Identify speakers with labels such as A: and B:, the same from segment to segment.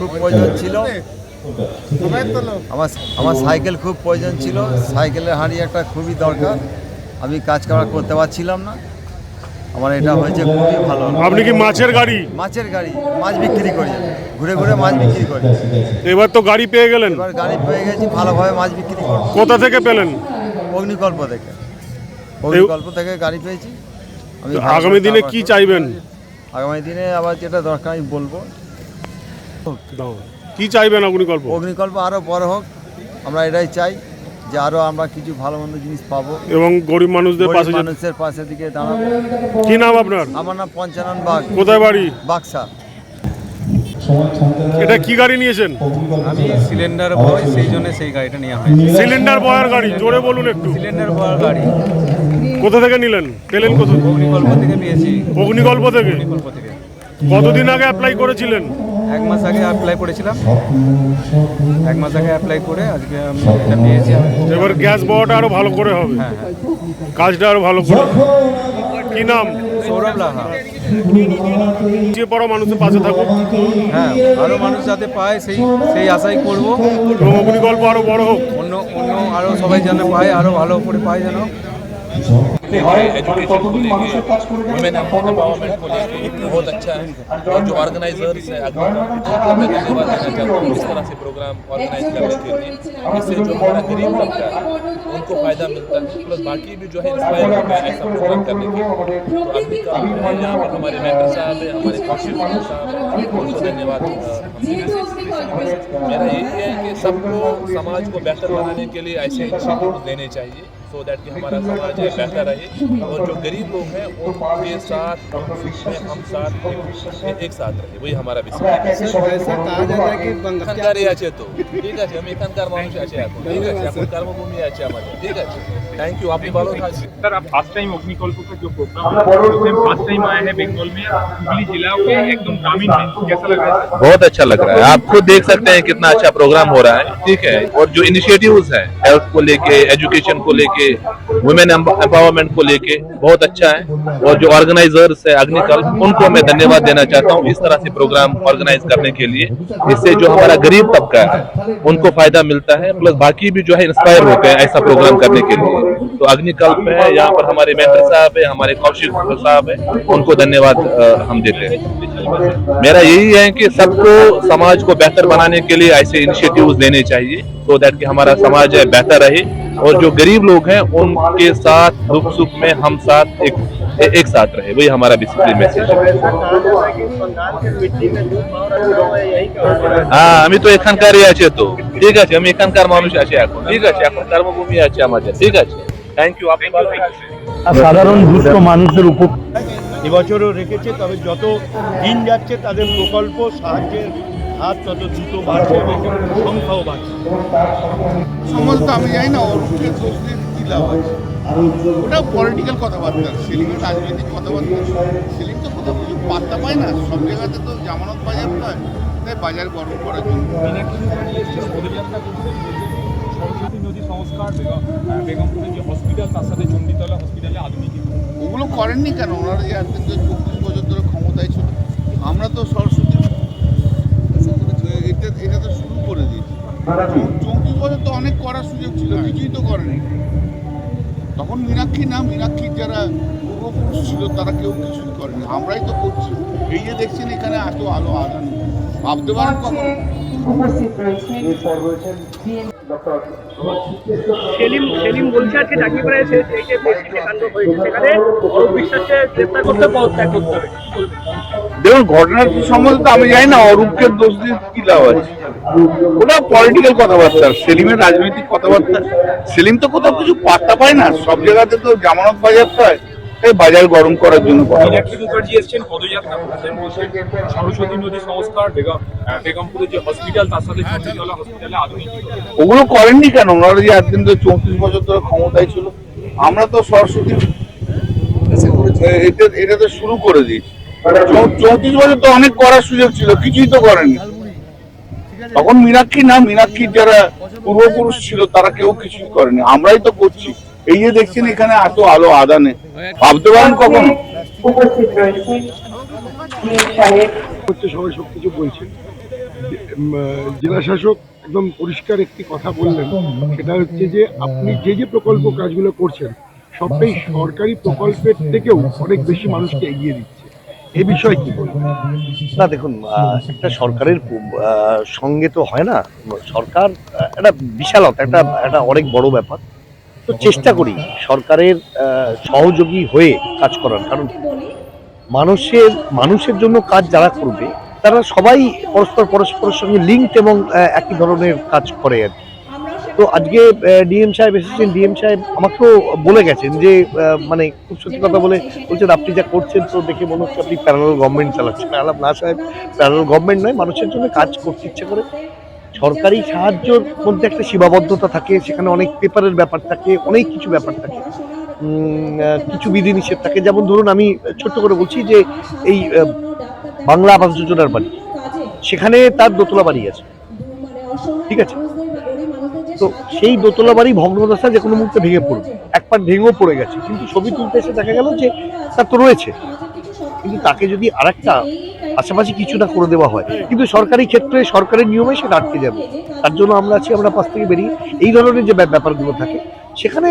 A: খুব প্রয়োজন ছিল। আমার আমার সাইকেল খুব প্রয়োজন ছিল। সাইকেলের হাঁড়ি একটা খুবই দরকার। আমি কাজ করা করতে পারছিলাম না। আমার এটা হয়েছে খুবই ভালো।
B: আপনি কি মাছের গাড়ি?
A: মাছের গাড়ি। মাছ বিক্রি করি। ঘুরে ঘুরে মাছ বিক্রি করি।
B: এবার তো গাড়ি পেয়ে গেলেন।
A: এবার গাড়ি পেয়ে গেছি ভালোভাবে মাছ বিক্রি করব
B: কোথা থেকে পেলেন?
A: অগ্নিকল্প থেকে। অগ্নিকল্প থেকে গাড়ি পেয়েছি। করে
B: আগামী দিনে কি চাইবেন?
A: আগামী দিনে আবার যেটা দরকার আমি বলব।
B: কি চাইবেন অগ্নিকল্প?
A: অগ্নিকল্প আরও বড় হোক আমরা এটাই চাই যে আরও আমরা কিছু ভালো মন্দ জিনিস পাবো।
B: এবং গরিব মানুষদের পাশে
A: মানুষের পাশে দিকে দাঁড়াবো।
B: কি নাম আপনার?
A: আমার নাম পঞ্চানন বাগ।
B: কোথায় বাড়ি?
A: বাক্সা।
B: এটা কি গাড়ি নিয়েছেন?
C: আমি সিলিন্ডার বয় সেই জন্য সেই গাড়িটা নেওয়া হয়েছে।
B: সিলিন্ডার বয়ার গাড়ি জোরে বলুন একটু।
C: সিলিন্ডার বয় গাড়ি।
B: কোথা থেকে নিলেন? পেলেন কোথা
C: অগ্নিকল্প থেকে পেয়েছি।
B: অগ্নিকল্প থেকে?
C: অগ্নিকল্প থেকে।
B: কতদিন আগে অ্যাপ্লাই করেছিলেন?
C: এক মাস আগে অ্যাপ্লাই করেছিলাম। এক মাস আগে অ্যাপ্লাই করে আজকে আমি এটা পেয়েছি।
B: এবার গ্যাস বড়টা আরও ভালো করে হবে।
C: হ্যাঁ হ্যাঁ।
B: কাজটা আরও ভালো করে কি নাম?
C: সৌরভ লাহা।
B: যে পড়া মানুষের পাশে থাকুক
C: হ্যাঁ আরও মানুষ যাতে পায় সেই সেই আশাই করব।
B: এবং অগ্নিকল্প আরও বড় হোক।
C: অন্য অন্য আরও সবাই যেন পায় আরও ভালো করে পায় যেন।
D: बहुत अच्छा है और जो ऑर्गेनाइजर्स है मैं धन्यवाद देना चाहता हूँ इस तरह से प्रोग्राम ऑर्गेनाइज करने के लिए इससे जो हमारा गरीब तबका है उनको फ़ायदा मिलता है प्लस बाकी भी जो है इंस्पायर होते हैं ऐसा प्रोग्राम करने के लिए तो अभी का है यहाँ पर हमारे मेंटर साहब है हमारे कौशिक साहब है उनको धन्यवाद देना। मेरा यही है कि सबको समाज को बेहतर बनाने के लिए ऐसे इनिशिएटिव लेने चाहिए सो दैट कि हमारा समाज है बेहतर रहे और जो गरीब लोग हैं उनके साथ हम सुख में हम साथ एक, एक साथ रहे वही हमारा विषय এখানকারই আছে তো ঠিক আছে আমি এখানকার মানুষ আছে এখন ঠিক আছে এখন কর্মভূমি আছে আমাদের ঠিক আছে থ্যাংক ইউ আপনি ভালো থাকবেন
E: सर आप फर्स्ट टाइम अग्निकल्प का जो प्रोग्राम है फर्स्ट टाइम आए हैं बंगाल में हुगली जिला के एकदम ग्रामीण में कैसा लग रहा है सर?
D: बहुत अच्छा लग रहा है आप खुद देख सकते हैं कितना अच्छा प्रोग्राम हो रहा है ठीक है और जो इनिशिएटिव्स हैं हेल्थ को लेके एजुकेशन को लेके वुमेन एम्पावरमेंट को लेके बहुत अच्छा है और जो ऑर्गेनाइजर्स है अग्निकल्प उनको मैं धन्यवाद देना चाहता हूँ इस तरह से प्रोग्राम ऑर्गेनाइज करने के लिए। इससे जो हमारा गरीब तबका है, उनको फ़ायदा मिलता है प्लस बाकी भी जो है इंस्पायर होते हैं ऐसा प्रोग्राम करने के लिए। तो अग्निकल्प है, यहाँ पर हमारे मेंटर साहब है, हमारे कौशिक साहब है, उनको धन्यवाद हम देते हैं। मेरा यही है कि सबको समाज को बेहतर बनाने के लिए ऐसे इनिशिएटिव्स लेने चाहिए सो दैट कि हमारा समाज है, बेहतर रहे। और जो गरीब लोग हैं उनके साथ दुख सुख में हम साथ एक एक साथ रहे वही हमारा बेसिकली मैसेज है হ্যাঁ আমি তো এখানকারই আছে তো ঠিক আছে আমি এখানকার মানুষ আছি এখন ঠিক আছে এখন কর্মভূমি আছে আমাদের ঠিক আছে থ্যাংক ইউ আপনি ভালো থাকবেন
F: সাধারণ দুস্থ মানুষের উপর
G: এবছরও রেখেছে তবে যত দিন যাচ্ছে তাদের প্রকল্প সাহায্যের হাত তত দ্রুত বাড়ছে এবং সংখ্যাও বাড়ছে
H: সমস্ত আমি জানি না অরূপকে দোষ দিয়ে কি লাভ আছে? ওটা পলিটিক্যাল কথাবার্তা সেলিমের রাজনৈতিক কথাবার্তা। সেলিম তো কোথাও কিছু পাত্তা পায় না সব জায়গাতে তো জামানত বাজার পায় তাই বাজার গরম করার জন্য।
E: সরস্বতী নদী সংস্কার বেগমপুরের যে হসপিটাল তার সাথে চণ্ডীতলা হসপিটালে আধুনিকীকরণ।
H: ওগুলো করেননি কেন? ওনারা যে চব্বিশ বছর ধরে ক্ষমতায় ছিল। আমরা তো সরস্বতী এটা তো শুরু করে দিয়েছি। চৌত্রিশ বছর তো অনেক করার সুযোগ ছিল কিছুই তো করেনি। তখন মীনাক্ষী না মীনাক্ষীর যারা পূর্বপুরুষ ছিল তারা কেউ কিছুই করেনি। আমরাই তো করছি। এই যে দেখছেন এখানে এত আলো আদান ভাবতে পারেন কখন?
F: সেলিম সেলিম বলছে আজকে টাকিপাড়ায় সে এই যে বেশি কাণ্ড হয়েছে। সেখানে অরূপ বিশ্বাসকে গ্রেপ্তার করতে পদত্যাগ করতে হবে?
H: দেখুন ঘটনাটি সম্বন্ধে তো আমি জানি না অরূপকে দোষ দিয়ে কি লাভ আছে? ওটা পলিটিক্যাল কথাবার্তা সেলিমের রাজনৈতিক কথাবার্তা। সেলিম তো কোথাও কিছু পাত্তা পায় না সব জায়গাতে তো জামানত বাজার পায় এই বাজার গরম করার জন্য
E: মুখার্জি এসেছেন পদযাত্রা সরস্বতী নদী সংস্কার বেগমপুরের যে হসপিটাল তার সাথে হসপিটালে
H: ওগুলো করেননি কেন? ওনারা যে একদিন তো চৌত্রিশ বছর ধরে ক্ষমতায় ছিল। আমরা তো সরস্বতী এটা এটা তো শুরু করে দিয়েছি। চৌত্রিশ বছর তো অনেক করার সুযোগ ছিল কিছুই তো করেনি তখন মীনাক্ষী না মীনাক্ষীর যারা পূর্বপুরুষ ছিল তারা কেউ কিছুই করেনি। আমরাই তো করছি। এই যে দেখছেন এখানে এত আলো আদানে। ভাবতে পারেন কখনো?
G: হচ্ছে সবাই সব কিছু বলছেন
I: জেলা শাসক একদম পরিষ্কার একটি কথা বললেন। সেটা হচ্ছে যে আপনি যে যে প্রকল্প কাজগুলো করছেন সবটাই সরকারি প্রকল্পের থেকেও অনেক বেশি মানুষকে এগিয়ে দিচ্ছে। এ বিষয়ে কি বলবেন
J: না, দেখুন একটা সরকারের সঙ্গে তো হয় না। সরকার একটা বিশালতা, একটা একটা অনেক বড় ব্যাপার। তো চেষ্টা করি সরকারের সহযোগী হয়ে কাজ করার। কারণ মানুষের মানুষের জন্য কাজ যারা করবে, তারা সবাই পরস্পর, পরস্পরের সঙ্গে লিঙ্ক এবং একই ধরনের কাজ করে আর কি। তো আজকে ডিএম সাহেব এসেছেন, ডিএম সাহেব আমাকেও বলে গেছেন যে মানে খুব সত্যি কথা বলে বলছেন, আপনি যা করছেন তো দেখে মনে হচ্ছে আপনি প্যারাল গভর্নমেন্ট চালাচ্ছেন। আলাপ না সাহেব প্যারাল গভর্নমেন্ট নয়, মানুষের জন্য কাজ করতে ইচ্ছে করে। সরকারি সাহায্যর মধ্যে একটা সীমাবদ্ধতা থাকে, সেখানে অনেক পেপারের ব্যাপার থাকে, অনেক কিছু ব্যাপার থাকে। কিছু বিধিনিষেধ থাকে। যেমন ধরুন, আমি ছোট্ট করে বলছি যে, এই বাংলা আবাস যোজনার বাড়ি, সেখানে তার দোতলা বাড়ি আছে। ঠিক আছে? তো সেই দোতলা বাড়ি ভগ্নদশা যে কোনো মুহূর্তে ভেঙে পড়বে এক পাট ভেঙেও পড়ে গেছে। কিন্তু ছবি তুলতে এসে দেখা গেল যে তার তো রয়েছে। কিন্তু তাকে যদি আর আরেকটা পাশাপাশি কিছু না করে দেওয়া হয়, কিন্তু সরকারি ক্ষেত্রে সরকারের নিয়মে সেটা আটকে যাবে। তার জন্য আমরা আছি, আমরা পাশ থেকে বেরিয়ে এই ধরনের যে ব্যাপ- ব্যাপারগুলো থাকে, সেখানে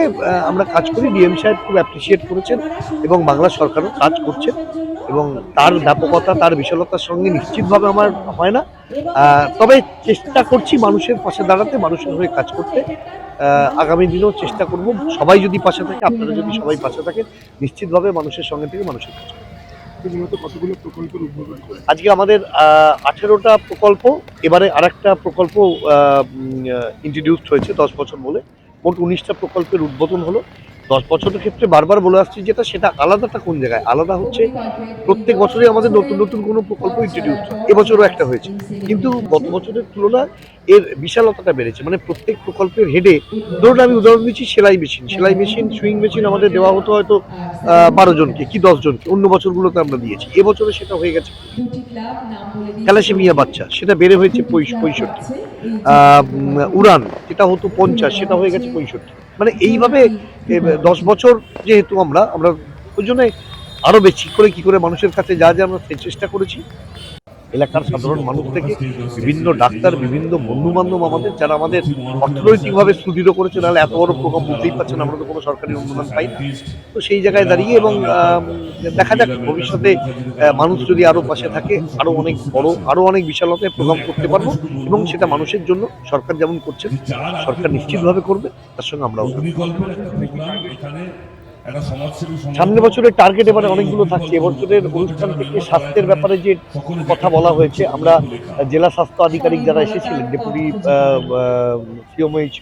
J: আমরা কাজ করি। ডিএম সাহেব খুব অ্যাপ্রিসিয়েট করেছেন এবং বাংলা সরকারও কাজ করছে এবং তার ব্যাপকতা, তার বিশালতার সঙ্গে নিশ্চিতভাবে আমার হয় না। তবে চেষ্টা করছি মানুষের পাশে দাঁড়াতে, মানুষের হয়ে কাজ করতে। আগামী দিনেও চেষ্টা করব সবাই যদি পাশে থাকে, আপনারা যদি সবাই পাশে থাকেন, নিশ্চিতভাবে মানুষের সঙ্গে থেকে মানুষের কাজ
I: কতগুলো প্রকল্পের উদ্বোধন
J: আজকে আমাদের আঠেরোটা প্রকল্প, এবারে আরেকটা প্রকল্প ইন্ট্রোডিউসড হয়েছে দশ বছর বলে। মোট উনিশটা প্রকল্পের উদ্বোধন হলো। দশ বছরের ক্ষেত্রে বারবার বলে আসছি যেটা, সেটা আলাদাটা কোন জায়গায়? আলাদা হচ্ছে প্রত্যেক বছরই আমাদের নতুন নতুন কোনো প্রকল্প ইন্ট্রোডিউস এবছরও একটা হয়েছে। কিন্তু গত বছরের তুলনায় এর বিশালতাটা বেড়েছে। মানে প্রত্যেক প্রকল্পের হেডে ধরুন আমি উদাহরণ দিচ্ছি সেলাই মেশিন সেলাই মেশিন সুইং মেশিন আমাদের দেওয়া হতো হয়তো বারো জনকে কি দশ জনকে। অন্য বছরগুলোতে আমরা দিয়েছি। এবছরে সেটা হয়ে গেছে। থ্যালাসেমিয়া বাচ্চা, সেটা বেড়ে হয়েছে পঁয়ষট্টি। উড়ান যেটা হতো পঞ্চাশ, সেটা হয়ে গেছে পঁয়ষট্টি। মানে এইভাবে দশ বছর যেহেতু আমরা আমরা ওই জন্য আরও বেশি করে কি করে মানুষের কাছে যা যা আমরা চেষ্টা করেছি এলাকার সাধারণ মানুষ থেকে বিভিন্ন ডাক্তার, বিভিন্ন বন্ধু বান্ধব আমাদের, যারা আমাদের অর্থনৈতিকভাবে সুদৃঢ় করেছে নাহলে এত বড় প্রকল্প বুঝতেই পারছেন, আমরা তো কোনো সরকারি অনুদান পাই না। তো সেই জায়গায় দাঁড়িয়ে এবং দেখা যাক, ভবিষ্যতে মানুষ যদি আরও পাশে থাকে, আরও অনেক বড়, আরও অনেক বিশালতায় প্রোগ্রাম করতে পারব এবং সেটা মানুষের জন্য সরকার যেমন করছে, সরকার নিশ্চিতভাবে করবে, তার সঙ্গে আমরাও সামনের বছরের টার্গেট এবারে অনেকগুলো থাকছে এবছরের অনুষ্ঠান থেকে স্বাস্থ্যের ব্যাপারে যে কথা বলা হয়েছে আমরা জেলা স্বাস্থ্য আধিকারিক যারা এসেছিলেন ডেপুটি সিওমইচ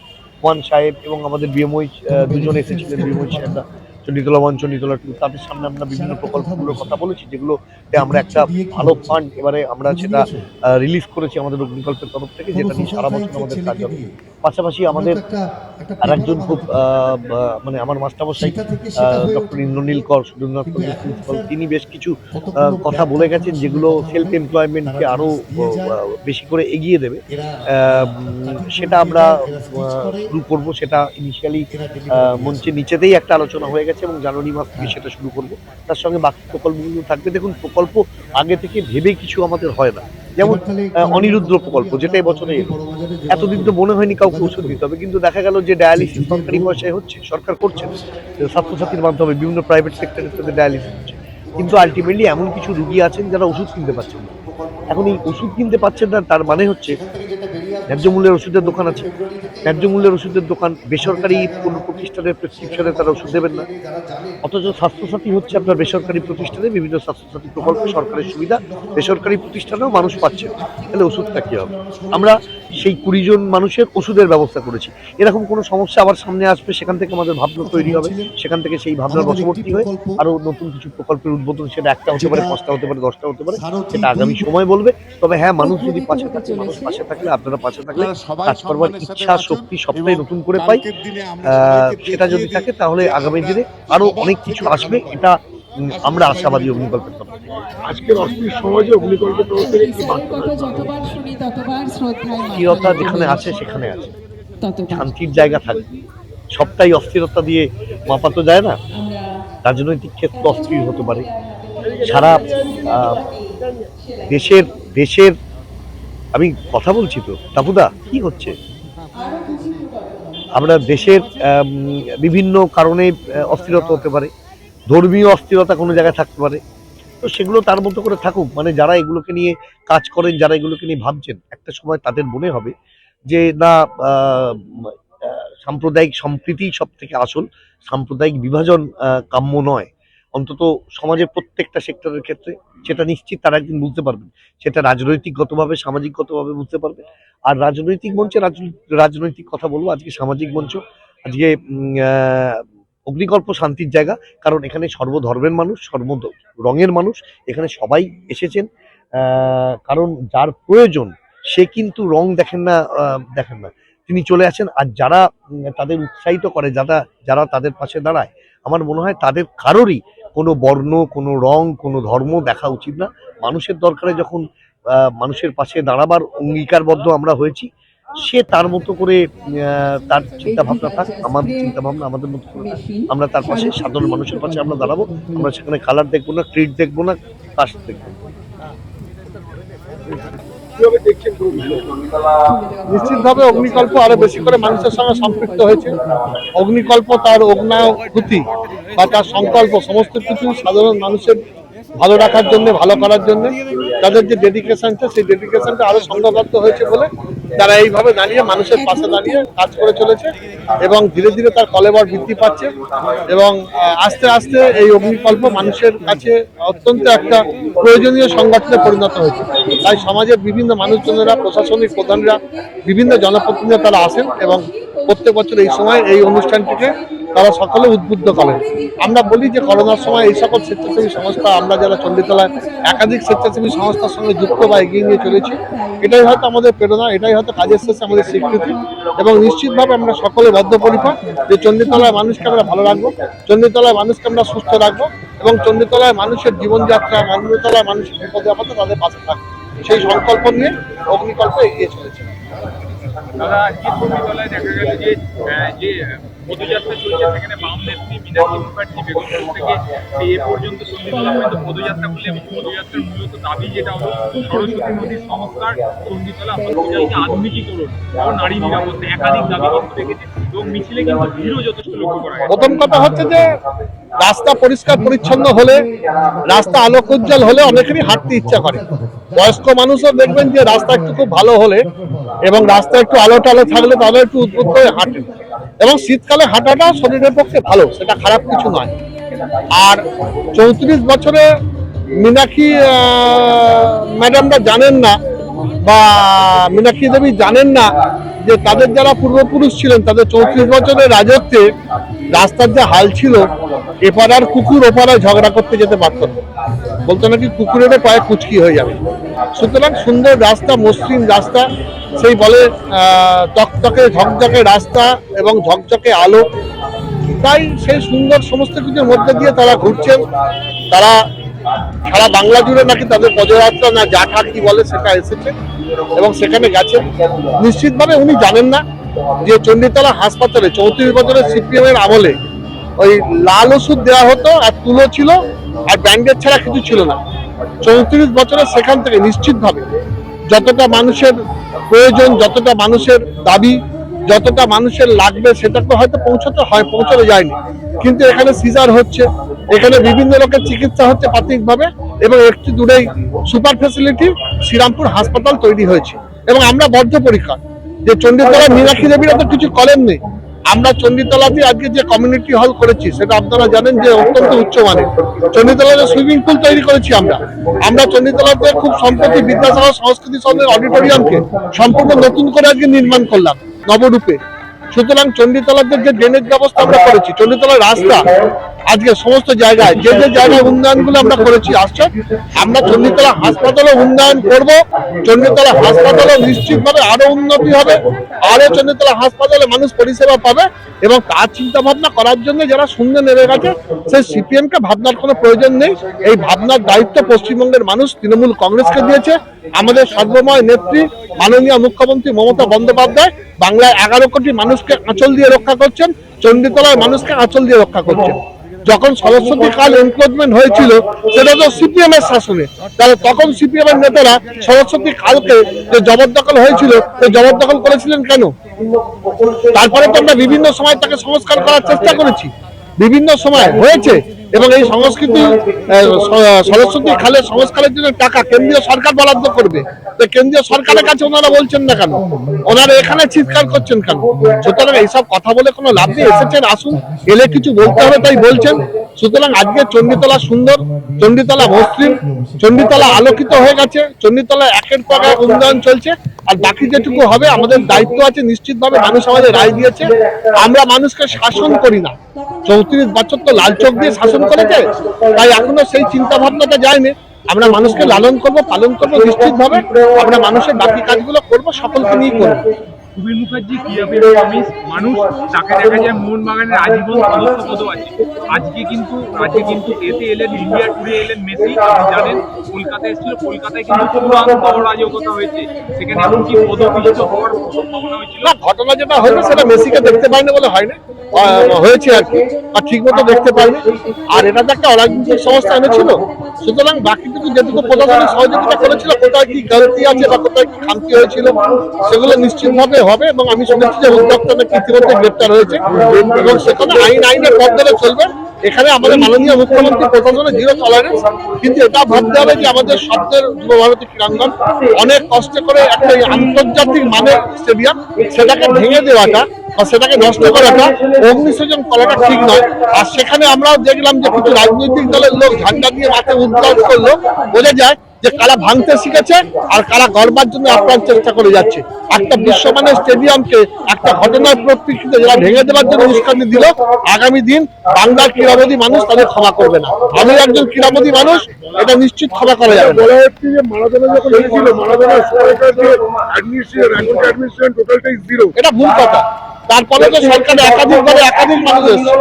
J: ওয়ান সাহেব এবং আমাদের বিএমওইচ দুজন এসেছিলেন বিএমওইচ সাহেবরা চণ্ডীতলা ওয়ান চণ্ডীতলা টু তাদের সামনে আমরা বিভিন্ন প্রকল্পগুলোর কথা বলেছি। যেগুলোতে আমরা একটা ভালো ফান্ড এবারে আমরা সেটা রিলিজ করেছি আমাদের অগ্নিকল্পের তরফ থেকে যেটা নিয়ে সারা বছর আমাদের কাজ হবে। পাশাপাশি আমাদের আর একজন খুব মানে আমার মাস্টারমশাই ডক্টর ইন্দ্রনীল কর সুরেন্দ্রনাথ প্রিন্সিপাল তিনি বেশ কিছু কথা বলে গেছেন যেগুলো সেলফ এমপ্লয়মেন্টকে আরও আহ, বেশি করে এগিয়ে দেবে। সেটা আমরা শুরু করব সেটা ইনিশিয়ালি মঞ্চে নিচেতেই একটা আলোচনা হয়ে গেছে। এবং জানুয়ারি মাস থেকে সেটা শুরু করব। তার সঙ্গে বাকি প্রকল্পগুলো থাকবে। দেখুন প্রকল্প আগে থেকে ভেবে কিছু আমাদের হয় না। যেমন আহ, অনিরুদ্ধ প্রকল্প যেটা এবছরে এলো এতদিন তো মনে হয়নি কাউকে ওষুধ দিতে হবে কিন্তু দেখা গেল যে ডায়ালিসিস সরকারি পয়সায় হচ্ছে সরকার করছে ছাত্রছাত্রীর মাধ্যমে বিভিন্ন প্রাইভেট সেক্টরের সাথে ডায়ালিসিস হচ্ছে। কিন্তু আলটিমেটলি এমন কিছু রুগী আছেন যারা ওষুধ কিনতে পারছেন না। এখন এই ওষুধ কিনতে পারছেন না তার মানে হচ্ছে ন্যায্য মূল্যের ওষুধের দোকান আছে। ন্যায্য মূল্যের ওষুধের দোকান বেসরকারি কোনো প্রতিষ্ঠানের প্রেসক্রিপশনে তারা ওষুধ দেবেন না। অথচ স্বাস্থ্যসাথী হচ্ছে আপনার বেসরকারি প্রতিষ্ঠানে বিভিন্ন স্বাস্থ্যসাথী প্রকল্প সরকারের সুবিধা বেসরকারি প্রতিষ্ঠানেও মানুষ পাচ্ছে। তাহলে ওষুধটা কী হবে? আমরা সেই কুড়ি জন মানুষের ওষুধের ব্যবস্থা করেছি। এরকম কোনো সমস্যা আবার সামনে আসবে সেখান থেকে আমাদের ভাবনা তৈরি হবে। সেখান থেকে সেই ভাবনার বশবর্তী হয়ে আরও নতুন কিছু প্রকল্পের উদ্বোধন সেটা একটা হতে পারে পাঁচটা হতে পারে দশটা হতে পারে সেটা আগামী সময় বলবে। তবে হ্যাঁ মানুষ যদি পাশে থাকে মানুষ পাশে থাকলে আপনারা পাশে থাকলে কাজ করবার ইচ্ছা শক্তি সবটাই নতুন করে পাই। সেটা যদি থাকে তাহলে আগামী দিনে আরও অনেক কিছু আসবে এটা আমরা আশাবাদী অগ্নিকল্পের তরফ থেকে।
I: আজকের অস্থির সমাজে অগ্নিকল্পের তরফ থেকে কি বার্তা
J: স্থিরতা যেখানে আছে সেখানে আছে। শান্তির জায়গা থাকবে। সবটাই অস্থিরতা দিয়ে মাপাতো যায় না। রাজনৈতিক ক্ষেত্র অস্থির হতে পারে। সারা দেশের দেশের আমি কথা বলছি তো। টাপুদা কি হচ্ছে? আমরা দেশের বিভিন্ন কারণে অস্থিরতা হতে পারে, ধর্মীয় অস্থিরতা কোনো জায়গায় থাকতে পারে। তো সেগুলো তার মতো করে থাকুক। মানে যারা এগুলোকে নিয়ে কাজ করেন, যারা এগুলোকে নিয়ে ভাবছেন, একটা সময় তাদের মনে হবে যে, না সাম্প্রদায়িক সম্প্রীতি সব থেকে আসল। সাম্প্রদায়িক বিভাজন কাম্য নয়। অন্তত সমাজের প্রত্যেকটা সেক্টরের ক্ষেত্রে সেটা নিশ্চিত তারা একদিন বুঝতে পারবেন। সেটা রাজনৈতিকগতভাবে, সামাজিকগতভাবে বুঝতে পারবে আর রাজনৈতিক মঞ্চে রাজনৈ- রাজনৈতিক কথা বলব, আজকে সামাজিক মঞ্চ, আজকে অগ্নিকল্প শান্তির জায়গা, কারণ এখানে সর্বধর্মের মানুষ সর্ব রঙের মানুষ, এখানে সবাই এসেছেন। কারণ যার প্রয়োজন, সে কিন্তু রং দেখেন না দেখেন না। তিনি চলে আসেন আর যারা তাদের উৎসাহিত করে, যারা যারা তাদের পাশে দাঁড়ায়, আমার মনে হয় তাদের কারোরই কোনো বর্ণ, কোনো রং, কোনো ধর্ম দেখা উচিত না মানুষের দরকারে যখন মানুষের পাশে দাঁড়াবার অঙ্গীকারবদ্ধ আমরা হয়েছি, সে তার মতো করে তার চিন্তা ভাবনা থাক, আমার চিন্তা ভাবনা আমাদের মতো করে। আমরা তার পাশে সাধারণ মানুষের পাশে আমরা দাঁড়াবো আমরা সেখানে কালার দেখব না ক্রিট দেখব না কাস্ট দেখব না।
I: নিশ্চিতভাবে অগ্নিকল্প আরও বেশি করে মানুষের সঙ্গে সম্পৃক্ত হয়েছে। অগ্নিকল্প তার অগ্নাহুতি বা তার সংকল্প, সমস্ত কিছু সাধারণ মানুষের ভালো রাখার জন্য, ভালো করার জন্য। তাদের যে ডেডিকেশনটা সেই ডেডিকেশনটা আরও সংঘবদ্ধ হয়েছে বলে তারা এইভাবে দাঁড়িয়ে মানুষের পাশে দাঁড়িয়ে কাজ করে চলেছে এবং ধীরে ধীরে তার কলেবর বৃদ্ধি পাচ্ছে এবং আস্তে আস্তে এই অগ্নিকল্প মানুষের কাছে অত্যন্ত একটা প্রয়োজনীয় সংগঠনে পরিণত হয়েছে। তাই সমাজের বিভিন্ন মানুষজনেরা, প্রশাসনিক প্রধানরা, বিভিন্ন জনপ্রতিনিধিরা তারা আসেন এবং প্রত্যেক বছর এই সময় এই অনুষ্ঠানটিকে তারা সকলে উদ্বুদ্ধ করেন আমরা বলি যে করোনার সময় এই সকল স্বেচ্ছাসেবী সংস্থা, আমরা যারা চণ্ডীতলায় একাধিক স্বেচ্ছাসেবী সংস্থার সঙ্গে যুক্ত বা এগিয়ে নিয়ে চলেছি, এটাই হয়তো আমাদের প্রেরণা, এটাই হয়তো কাজের শেষে আমাদের স্বীকৃতি। এবং নিশ্চিতভাবে আমরা সকলে বদ্ধপরিকর যে চণ্ডীতলায় মানুষকে আমরা ভালো রাখব, চণ্ডীতলায় মানুষকে আমরা সুস্থ রাখব এবং চণ্ডীতলায় মানুষের জীবনযাত্রা, চণ্ডীতলায় মানুষের বিপদে আপদে তাদের পাশে থাকবে। সেই সংকল্প নিয়ে অগ্নিকল্প এগিয়ে চলেছে।
E: দাদা দেখা গেল যে পদযাত্রা চলছে, সেখানে বেগমপুর থেকে এ পর্যন্ত পদযাত্রা এবং পদযাত্রার মূলত দাবি যেটা হলো, সরস্বতী নদীর সংস্কার আধুনিকীকরণ নারী নিরাপত্তা একাধিক দাবি এবং মিছিলে কিন্তু ভিড়ও যথেষ্ট লক্ষ্য করা গেছে।
I: প্রথম কথা হচ্ছে যে, রাস্তা পরিষ্কার পরিচ্ছন্ন হলে, রাস্তা আলোক উজ্জ্বল হলে অনেকেরই হাঁটতে ইচ্ছা করে। বয়স্ক মানুষও দেখবেন যে রাস্তা একটু খুব ভালো হলে এবং রাস্তা একটু আলো টালো থাকলে তাহলে একটু উদ্বুদ্ধ হয়ে হাঁটে এবং শীতকালে হাঁটাটা শরীরের পক্ষে ভালো, সেটা খারাপ কিছু নয়। আর চৌত্রিশ বছরে মীনাক্ষী ম্যাডামরা জানেন না বা মীনাক্ষী দেবী জানেন না যে তাদের যারা পূর্বপুরুষ ছিলেন, তাদের চৌত্রিশ বছরের রাজত্বে রাস্তার যে হাল ছিল, এপাড়ার কুকুর ওপাড়ায় ঝগড়া করতে যেতে পারত বলতো নাকি কুকুরেরও পায়ে কুচকি হয়ে যাবে। সুতরাং সুন্দর রাস্তা, মসৃণ রাস্তা, সেই বলে টকটকে ঝকঝকে রাস্তা এবং ঝকঝকে আলো। তাই সেই সুন্দর সমস্ত কিছুর মধ্যে দিয়ে তারা ঘুরছেন। তারা সারা বাংলা জুড়ে নাকি তাদের পদযাত্রা না জাঠা কি বলে সেটা এসেছে এবং সেখানে গেছেন। নিশ্চিতভাবে উনি জানেন না যে চণ্ডীতলা হাসপাতালে, চৌত্রিশ বছরের সিপিএম এর আমলে ওই লাল ওষুধ দেওয়া হতো আর তুলো ছিল আর ব্যান্ডেজ ছাড়া কিছু ছিল না। চৌত্রিশ বছরের সেখান থেকে নিশ্চিতভাবে যতটা মানুষের প্রয়োজন, যতটা মানুষের দাবি, যতটা মানুষের লাগবে সেটা তো হয়তো পৌঁছাতে হয় পৌঁছানো যায়নি। কিন্তু এখানে সিজার হচ্ছে, এখানে বিভিন্ন লোকের চিকিৎসা হচ্ছে প্রাথমিকভাবে এবং একটু দূরেই সুপার ফেসিলিটি শ্রীরামপুর হাসপাতাল তৈরি হয়েছে। এবং আমরা বদ্ধ পরীক্ষা যে চণ্ডীতলা মীনাক্ষী দেবীরা তো কিছু করেননি আমরা চণ্ডীতলাতে আজকে যে কমিউনিটি হল করেছি, সেটা আপনারা জানেন যে অত্যন্ত উচ্চমানের চণ্ডীতলাতে সুইমিং পুল তৈরি করেছি আমরা। আমরা চণ্ডীতলাতে খুব সম্প্রতি বিদ্যাসাগর সংস্কৃতি সঙ্গে অডিটোরিয়ামকে সম্পূর্ণ নতুন করে আজকে নির্মাণ করলাম, নবরূপে। সুতরাং চণ্ডীতলাতে যে ড্রেনেজ ব্যবস্থা আমরা করেছি, চণ্ডীতলার রাস্তা আজকে সমস্ত জায়গায় যে যে জায়গায় উন্নয়নগুলো আমরা করেছি, আসছে, আমরা চণ্ডীতলা হাসপাতালে উন্নয়ন করব, চণ্ডীতলা হাসপাতালে নিশ্চিতভাবে আরও উন্নতি হবে, আরও চণ্ডীতলা হাসপাতালে মানুষ পরিষেবা পাবে এবং তার চিন্তা ভাবনা করার জন্য যারা শূন্য নেমে গেছে, সেই সিপিএম কে ভাবনার কোনো প্রয়োজন নেই। এই ভাবনার দায়িত্ব পশ্চিমবঙ্গের মানুষ তৃণমূল কংগ্রেসকে দিয়েছে। আমাদের সর্বময় নেত্রী মাননীয় মুখ্যমন্ত্রী মমতা বন্দ্যোপাধ্যায় বাংলায় এগারো কোটি মানুষকে আঁচল দিয়ে রক্ষা করছেন চণ্ডীতলার মানুষকে আঁচল দিয়ে রক্ষা করছেন। যখন সরস্বতী কাল এনক্রোচমেন্ট হয়েছিল, সেটা তো সিপিএম এর শাসনে। তাহলে তখন সিপিএম এর নেতারা সরস্বতী কালকে যে জবরদখল হয়েছিল, সেই জবরদখল করেছিলেন কেন? তারপরে তো আমরা বিভিন্ন সময় তাকে সংস্কার করার চেষ্টা করেছি। বিভিন্ন সময় হয়েছে এবং এই সংস্কৃতি সরস্বতী খালের সংস্কারের জন্য টাকা কেন্দ্রীয় সরকার বরাদ্দ করবে। তো কেন্দ্রীয় সরকারের কাছে ওনারা বলছেন না কেন? ওনারা এখানে চিৎকার করছেন কেন? সুতরাং এইসব কথা বলে কোনো লাভ নেই। এসেছেন, আসুন, এলে কিছু বলতে হবে, তাই বলছেন। সুতরাং আজকে চণ্ডীতলা সুন্দর, চণ্ডীতলা মসৃণ, চণ্ডীতলা আলোকিত হয়ে গেছে, চণ্ডীতলা একের পর এক উন্নয়ন চলছে, আর বাকি যেটুকু হবে আমাদের দায়িত্ব আছে, নিশ্চিতভাবে মানুষ আমাদের রায় দিয়েছে। আমরা মানুষকে শাসন করি না। চৌত্রিশ বছর তো লাল চোখ দিয়ে শাসন করেছে, তাই এখনও সেই চিন্তা ভাবনাটা যায়নি। আমরা মানুষকে লালন করব, পালন করব, নিশ্চিতভাবে আমরা মানুষের বাকি কাজগুলো করব, সকলকে নিয়ে করব।
E: সুবীর মুখার্জি ক্রীড়াবিদ প্রমিস মানুষ তাকে দেখা যায় মোহনবাগানের আজীবন সদস্যপদ আছে। আজকে কিন্তু আজকে কিন্তু এতে এলেন ইন্ডিয়া টুরে এলেন মেসি আপনি জানেন কলকাতায় এসেছিল কলকাতায় কিন্তু চূড়ান্ত অরাজকতা হয়েছে। সেখানে এমনকি পদপিষ্ট হওয়ার সম্ভাবনা হয়েছিল।
I: ঘটনা যেটা হয়েছে সেটা মেসিকে দেখতে পাইনি বলে হয় আহ, হয়েছে আর কি। বা ঠিক মতো দেখতে পাইনি। আর এটা তো একটা অরাজনৈতিক সংস্থা এনেছিল। সুতরাং বাকিটুকু যেটুকু প্রশাসনিক সহযোগিতা করেছিল, কোথায় কি গালতি আছে বা কোথায় কি খামতি হয়েছিল, সেগুলো নিশ্চিতভাবে হবে এবং আমি শুনেছি যে উদ্যোক্তা নাকি ইতিমধ্যে গ্রেপ্তার হয়েছে এবং সেখানে আইন আইনের পথ ধরে চলবে। এখানে আমাদের মাননীয় মুখ্যমন্ত্রী প্রশাসনের জিরো টলারেন্স কিন্তু এটা ভাবতে হবে যে আমাদের শব্দের যুবভারতী ক্রীড়াঙ্গন অনেক কষ্ট করে একটা আন্তর্জাতিক মানের স্টেডিয়াম সেটাকে ভেঙে দেওয়াটা বা সেটাকে নষ্ট করাটা অগ্নিসংযোগ করাটা ঠিক নয়। আর সেখানে আমরাও দেখলাম যে কিছু রাজনৈতিক দলের লোক ঝান্ডা দিয়ে মাঠে উদ্ধার করল। বোঝা যায় যে কারা ভাঙতে শিখেছে আর কারা গড়বার জন্য আপ্রাণ চেষ্টা করে যাচ্ছে। একটা বিশ্বমানের স্টেডিয়ামকে একটা ঘটনার প্রকৃতিতে যারা ভেঙে দেওয়ার জন্য উস্কানি দিল আগামী দিন বাংলার ক্রীড়াবাদী মানুষ তাদের ক্ষমা করবে না। আমি একজন ক্রীড়াবাদী মানুষ এটা নিশ্চিত ক্ষমা করা যাবে না।
K: বলা হচ্ছে যে মারাদোনা যখন হয়েছিল মারাদোনার সময়কার যে অ্যাডমিনিস্ট্রেশন এখনকার অ্যাডমিনিস্ট্রেশন টোটালটাই জিরো
I: এটা ভুল কথা। তারপরে তো সরকারে একাধিক ভাবে একাধিক মানুষ এসেছে।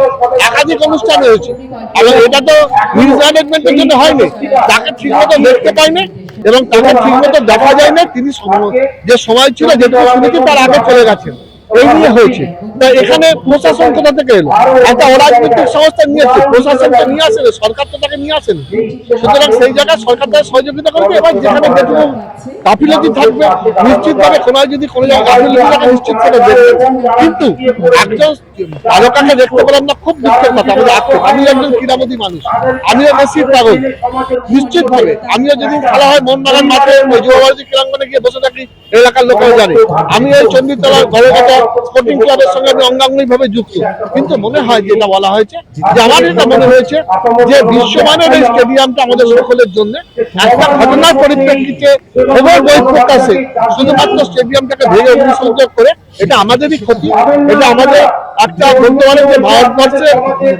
I: একাধিক অনুষ্ঠান হয়েছে। এবং এটা তো নিউজ ম্যানেজমেন্টের জন্য হয়নি। তাকে ঠিক মতো দেখতে এবং তাদের ঠিক মতো দেখা যায় না তিনি যে সময় ছিল, যেটুকু শুনেছি, তার আগে চলে গেছেন। এই নিয়ে হয়েছে। তা এখানে প্রশাসন কোথা থেকে এলো? একটা অরাজনৈতিক সংস্থা প্রশাসনকে নিয়ে আসেনি সরকার তো তাকে নিয়ে আসেনি। সুতরাং সেই জায়গায় সরকার তাদের সহযোগিতা করবে এবার যেখানে যেটুকু গাফিলতি থাকবে নিশ্চিতভাবে কোনো যদি কোনো জায়গায় গাফিলতি থাকে নিশ্চিত করে দেখবে কিন্তু একজন তারকাকে দেখতে পেলাম না খুব দুঃখের কথা। আমাদের আক্ষেপ আমি একজন ক্রীড়ামোদী মানুষ। আমিও মেসির পাগল। নিশ্চিত ভাবে আমিও যদি খেলা হয় মোহনবাগান মাঠে ওই যুবভারতী ক্রীড়াঙ্গনে গিয়ে বসে থাকি এলাকার লোকেরা জানে। আমি এই চণ্ডীতলার গড়েঘাটা স্পোর্টিং ক্লাবের সঙ্গে আমি অঙ্গাঙ্গিক ভাবে যুক্ত। কিন্তু মনে হয় যেটা বলা হয়েছে, যে আমার এটা মনে হয়েছে যে বিশ্বমানের এই স্টেডিয়ামটা আমাদের সকলের জন্য একটা ঘটনার পরিপ্রেক্ষিতে খবর বই প্রকাশে শুধুমাত্র স্টেডিয়ামটাকে ভেঙে অগ্নিসংযোগ করে এটা আমাদেরই ক্ষতি। এটা আমাদের একটা বলতে পারেন যে ভারতবর্ষে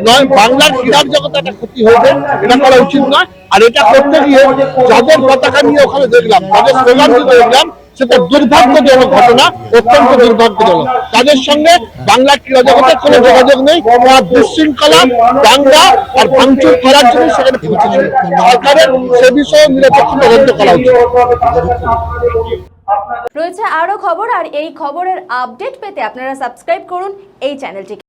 I: নয়, বাংলার ক্রীড়ার জগতে একটা ক্ষতি হয়েছে, এটা করা উচিত নয়। আর এটা করতে গিয়ে যাদের পতাকা নিয়ে ওখানে দেখলাম তাদের স্লোগান দেখলাম সেটা দুর্ভাগ্যজনক ঘটনা, অত্যন্ত দুর্ভাগ্যজনক। তাদের সঙ্গে বাংলা ক্রীড়া জগতের কোনো যোগাযোগ নেই, তারা দাঙ্গা আর ভাঙচুর করার জন্য সেখানে সরকারের সে বিষয়ে নিরপেক্ষ তদন্ত করা উচিত।
L: রয়েছে আরও খবর, আর এই খবরের আপডেট পেতে আপনারা সাবস্ক্রাইব করুন এই চ্যানেলটিকে।